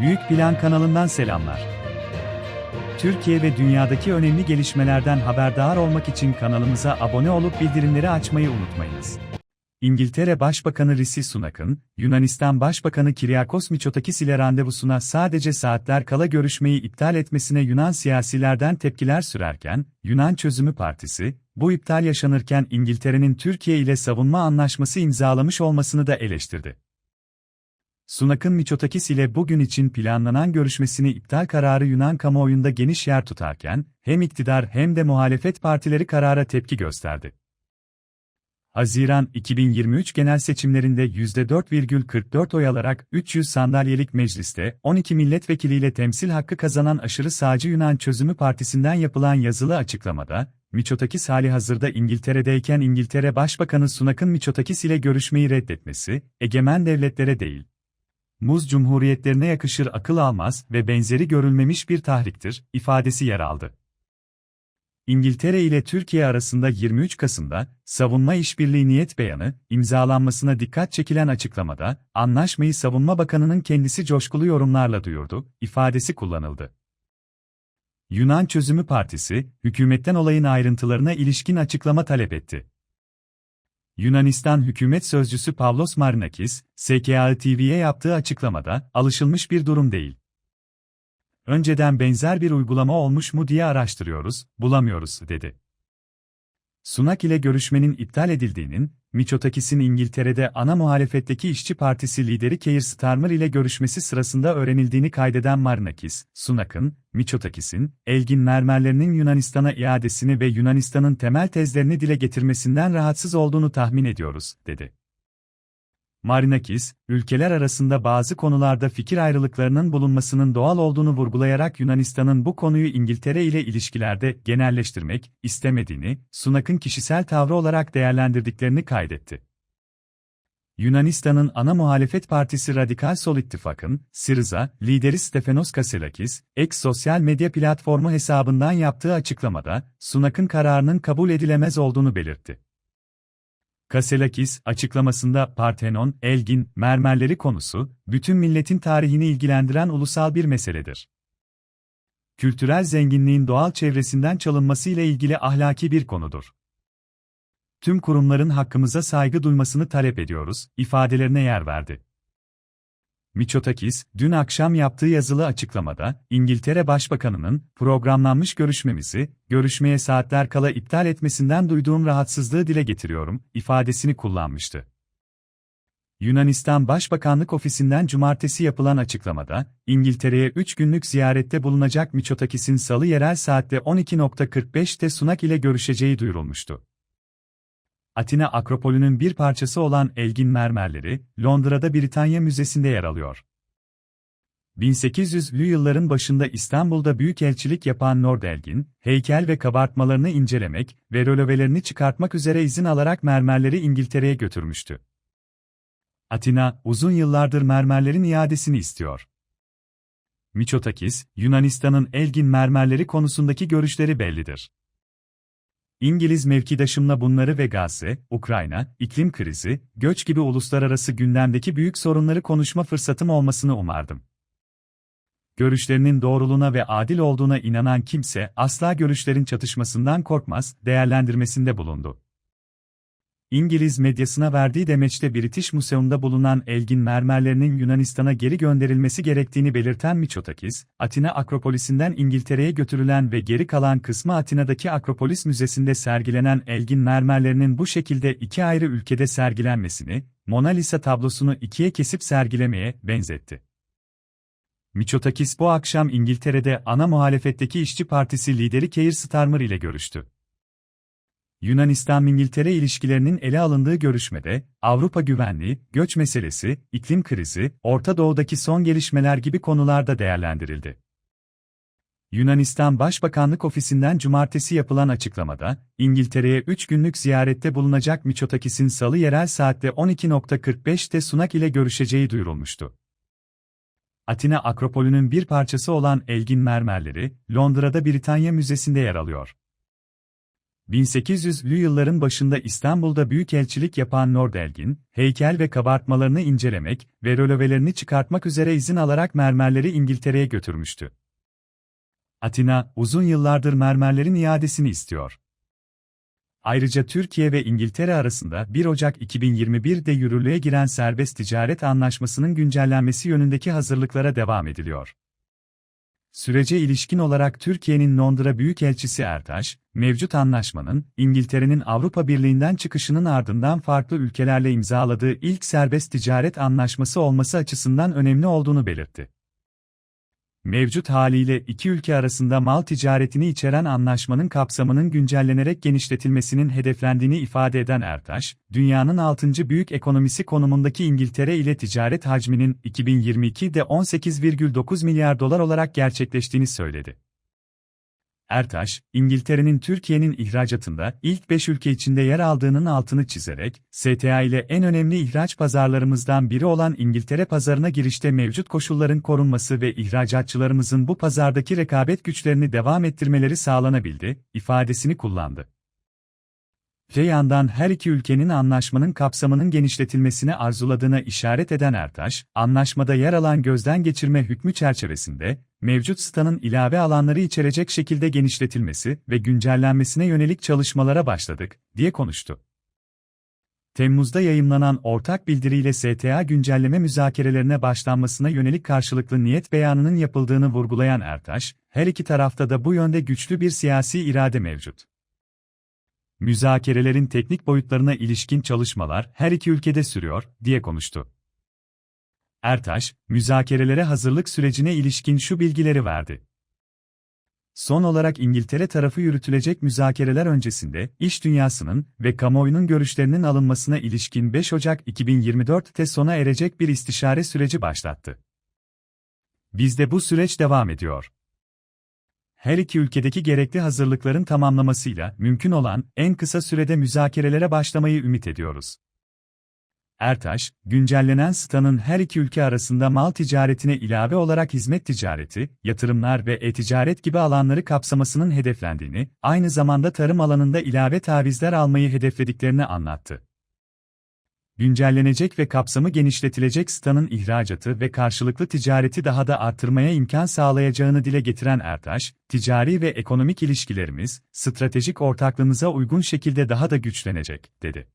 Büyük Plan kanalından selamlar. Türkiye ve dünyadaki önemli gelişmelerden haberdar olmak için kanalımıza abone olup bildirimleri açmayı unutmayınız. İngiltere Başbakanı Rishi Sunak'ın, Yunanistan Başbakanı Kyriakos Mitsotakis ile randevusuna sadece saatler kala görüşmeyi iptal etmesine Yunan siyasilerden tepkiler sürerken, Yunan Çözümü Partisi, bu iptal yaşanırken İngiltere'nin Türkiye ile savunma anlaşması imzalamış olmasını da eleştirdi. Sunak'ın Mitsotakis ile bugün için planlanan görüşmesini iptal kararı Yunan kamuoyunda geniş yer tutarken, hem iktidar hem de muhalefet partileri karara tepki gösterdi. Haziran 2023 genel seçimlerinde %4,44 oy alarak 300 sandalyelik mecliste 12 milletvekiliyle temsil hakkı kazanan aşırı sağcı Yunan Çözümü Partisi'nden yapılan yazılı açıklamada, Mitsotakis hali hazırda İngiltere'deyken İngiltere Başbakanı Sunak'ın Mitsotakis ile görüşmeyi reddetmesi, egemen devletlere değil, muz cumhuriyetlerine yakışır akıl almaz ve benzeri görülmemiş bir tahriktir, ifadesi yer aldı. İngiltere ile Türkiye arasında 23 Kasım'da savunma işbirliği niyet beyanı imzalanmasına dikkat çekilen açıklamada anlaşmayı Savunma Bakanı'nın kendisi coşkulu yorumlarla duyurdu ifadesi kullanıldı. Yunan Çözümü Partisi hükümetten olayın ayrıntılarına ilişkin açıklama talep etti. Yunanistan hükümet sözcüsü Pavlos Marinakis, SKA TV'ye yaptığı açıklamada alışılmış bir durum değil. Önceden benzer bir uygulama olmuş mu diye araştırıyoruz, bulamıyoruz, dedi. Sunak ile görüşmenin iptal edildiğinin, Mitsotakis'in İngiltere'de ana muhalefetteki İşçi Partisi lideri Keir Starmer ile görüşmesi sırasında öğrenildiğini kaydeden Marinakis, Sunak'ın, Mitsotakis'in, Elgin mermerlerinin Yunanistan'a iadesini ve Yunanistan'ın temel tezlerini dile getirmesinden rahatsız olduğunu tahmin ediyoruz, dedi. Marinakis, ülkeler arasında bazı konularda fikir ayrılıklarının bulunmasının doğal olduğunu vurgulayarak Yunanistan'ın bu konuyu İngiltere ile ilişkilerde genelleştirmek istemediğini, Sunak'ın kişisel tavrı olarak değerlendirdiklerini kaydetti. Yunanistan'ın ana muhalefet partisi Radikal Sol İttifak'ın, Syriza, lideri Stefanos Kasselakis, ex sosyal medya platformu hesabından yaptığı açıklamada, Sunak'ın kararının kabul edilemez olduğunu belirtti. Kaselakis, açıklamasında Parthenon, Elgin, mermerleri konusu, bütün milletin tarihini ilgilendiren ulusal bir meseledir. Kültürel zenginliğin doğal çevresinden çalınması ile ilgili ahlaki bir konudur. Tüm kurumların hakkımıza saygı duymasını talep ediyoruz, ifadelerine yer verdi. Mitsotakis, dün akşam yaptığı yazılı açıklamada, İngiltere Başbakanı'nın programlanmış görüşmemizi, görüşmeye saatler kala iptal etmesinden duyduğum rahatsızlığı dile getiriyorum, ifadesini kullanmıştı. Yunanistan Başbakanlık Ofisi'nden cumartesi yapılan açıklamada, İngiltere'ye 3 günlük ziyarette bulunacak Mitsotakis'in salı yerel saatte 12.45'te Sunak ile görüşeceği duyurulmuştu. Atina Akropolü'nün bir parçası olan Elgin mermerleri, Londra'da Britanya Müzesi'nde yer alıyor. 1800'lü yılların başında İstanbul'da büyükelçilik yapan Nord Elgin, heykel ve kabartmalarını incelemek ve rölevelerini çıkartmak üzere izin alarak mermerleri İngiltere'ye götürmüştü. Atina, uzun yıllardır mermerlerin iadesini istiyor. Mitsotakis, Yunanistan'ın Elgin mermerleri konusundaki görüşleri bellidir. İngiliz mevkidaşımla bunları ve Gazze, Ukrayna, iklim krizi, göç gibi uluslararası gündemdeki büyük sorunları konuşma fırsatım olmasını umardım. Görüşlerinin doğruluğuna ve adil olduğuna inanan kimse asla görüşlerin çatışmasından korkmaz, değerlendirmesinde bulundu. İngiliz medyasına verdiği demeçte British Museum'da bulunan Elgin mermerlerinin Yunanistan'a geri gönderilmesi gerektiğini belirten Mitsotakis, Atina Akropolisi'nden İngiltere'ye götürülen ve geri kalan kısmı Atina'daki Akropolis Müzesi'nde sergilenen Elgin mermerlerinin bu şekilde iki ayrı ülkede sergilenmesini, Mona Lisa tablosunu ikiye kesip sergilemeye benzetti. Mitsotakis bu akşam İngiltere'de ana muhalefetteki İşçi Partisi lideri Keir Starmer ile görüştü. Yunanistan-İngiltere ilişkilerinin ele alındığı görüşmede, Avrupa güvenliği, göç meselesi, iklim krizi, Orta Doğu'daki son gelişmeler gibi konularda değerlendirildi. Yunanistan Başbakanlık Ofisi'nden cumartesi yapılan açıklamada, İngiltere'ye 3 günlük ziyarette bulunacak Mitsotakis'in salı yerel saatte 12.45'te Sunak ile görüşeceği duyurulmuştu. Atina Akropolü'nün bir parçası olan Elgin mermerleri, Londra'da Britanya Müzesi'nde yer alıyor. 1800'lü yılların başında İstanbul'da büyükelçilik yapan Nordelgin, heykel ve kabartmalarını incelemek ve rölevelerini çıkartmak üzere izin alarak mermerleri İngiltere'ye götürmüştü. Atina, uzun yıllardır mermerlerin iadesini istiyor. Ayrıca Türkiye ve İngiltere arasında 1 Ocak 2021'de yürürlüğe giren serbest ticaret anlaşmasının güncellenmesi yönündeki hazırlıklara devam ediliyor. Sürece ilişkin olarak Türkiye'nin Londra Büyükelçisi Ertaş, mevcut anlaşmanın, İngiltere'nin Avrupa Birliği'nden çıkışının ardından farklı ülkelerle imzaladığı ilk serbest ticaret anlaşması olması açısından önemli olduğunu belirtti. Mevcut haliyle iki ülke arasında mal ticaretini içeren anlaşmanın kapsamının güncellenerek genişletilmesinin hedeflendiğini ifade eden Ertaş, dünyanın 6. büyük ekonomisi konumundaki İngiltere ile ticaret hacminin 2022'de 18,9 milyar dolar olarak gerçekleştiğini söyledi. Ertaş, İngiltere'nin Türkiye'nin ihracatında ilk 5 ülke içinde yer aldığının altını çizerek, STA ile en önemli ihraç pazarlarımızdan biri olan İngiltere pazarına girişte mevcut koşulların korunması ve ihracatçılarımızın bu pazardaki rekabet güçlerini devam ettirmeleri sağlanabildi, ifadesini kullandı. Öte yandan her iki ülkenin anlaşmanın kapsamının genişletilmesini arzuladığına işaret eden Ertaş, anlaşmada yer alan gözden geçirme hükmü çerçevesinde, mevcut stanın ilave alanları içerecek şekilde genişletilmesi ve güncellenmesine yönelik çalışmalara başladık, diye konuştu. Temmuz'da yayımlanan ortak bildiriyle STA güncelleme müzakerelerine başlanmasına yönelik karşılıklı niyet beyanının yapıldığını vurgulayan Ertaş, her iki tarafta da bu yönde güçlü bir siyasi irade mevcut. Müzakerelerin teknik boyutlarına ilişkin çalışmalar her iki ülkede sürüyor, diye konuştu. Ertaş, müzakerelere hazırlık sürecine ilişkin şu bilgileri verdi. Son olarak İngiltere tarafı yürütülecek müzakereler öncesinde, iş dünyasının ve kamuoyunun görüşlerinin alınmasına ilişkin 5 Ocak 2024'te sona erecek bir istişare süreci başlattı. Bizde bu süreç devam ediyor her iki ülkedeki gerekli hazırlıkların tamamlamasıyla mümkün olan en kısa sürede müzakerelere başlamayı ümit ediyoruz. Ertaş, güncellenen stanın her iki ülke arasında mal ticaretine ilave olarak hizmet ticareti, yatırımlar ve e-ticaret gibi alanları kapsamasının hedeflendiğini, aynı zamanda tarım alanında ilave tavizler almayı hedeflediklerini anlattı güncellenecek ve kapsamı genişletilecek stanın ihracatı ve karşılıklı ticareti daha da arttırmaya imkan sağlayacağını dile getiren Ertaş, ticari ve ekonomik ilişkilerimiz, stratejik ortaklığımıza uygun şekilde daha da güçlenecek, dedi.